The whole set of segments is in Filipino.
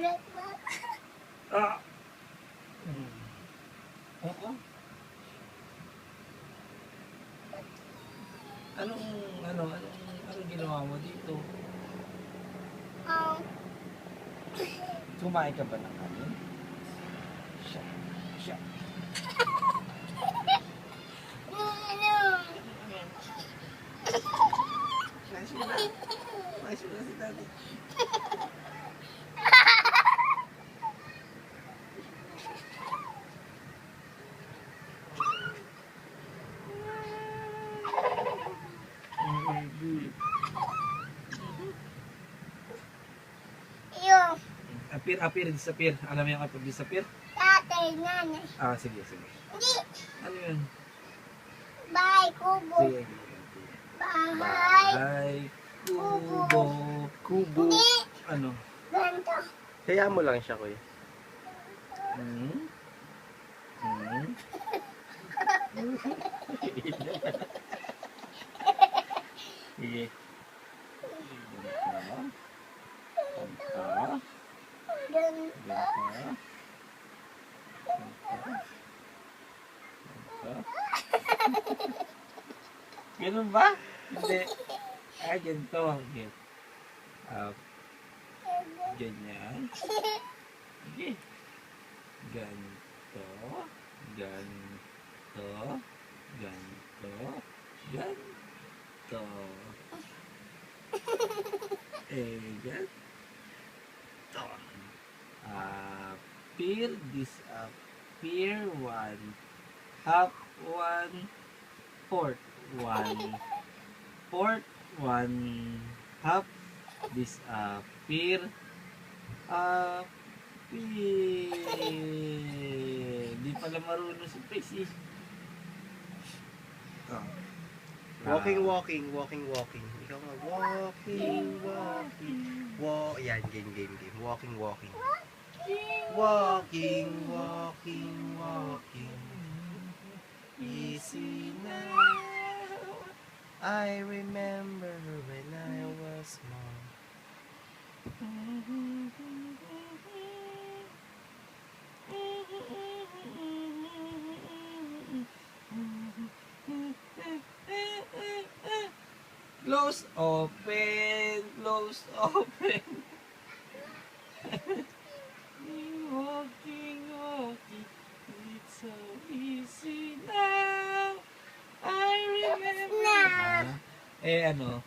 Ulit ba? Ah. Oo. Anong, ano, anong, anong ginawa mo dito? Um, Kumain ka ba ng kanin? Siya. Siya. ano? Nice mo na. Nice mo na si daddy. Yung Appear, appear, disappear. Alam mo yung appear, disappear? tatay, nanay. Ah, sige, sige. Hindi. Ano yun? Bahay, kubo. Sige. Bahay. Bahay, kubo. Kubo. Hindi. Ano? Ganito. Kaya mo lang siya, kuya. Hmm? Hmm? Sige. Ganito. Ganito. Ganito. Ganito. Ganito. Ganun ba? Hindi. Ah, ganito. Okay. Ah, ganyan. Sige. Ganito. Ganito. Ganito. Ganito. Eh, ganito. Appear, disappear, one. Half, one. Fourth, one. Fourth, one. Half, disappear. Appear. Di pala marunong si Tracy. Oh. Walking, walking, walking, walking. Ikaw nga, walking, walking. Walk, yan, game, game, game. Walking, walking. Walking, walking, walking. I remember when I was small. Close, open, close, open. walking, walking, Eh ano?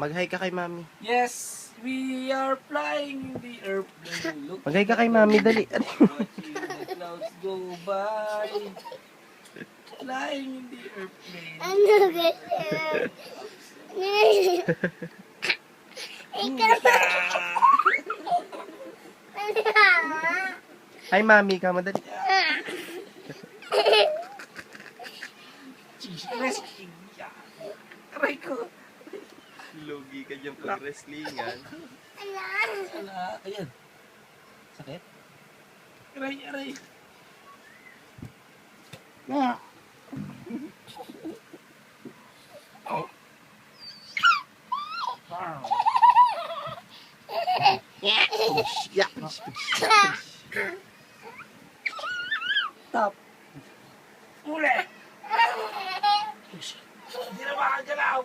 Mag-hi ka kay mami. Yes, we are flying in the airplane. Look Mag-hi ka kay mami, dali. Watching the clouds go by. Flying in the airplane. Ano ganyan? Ikaw. Ano? Hi mami ka, madali. Lugi ka dyan pag wrestlingan. Ano? Ala, ayan. Sakit? Aray, aray. Ah. Oh. Yeah. Stop. Uli. Hindi na makagalaw.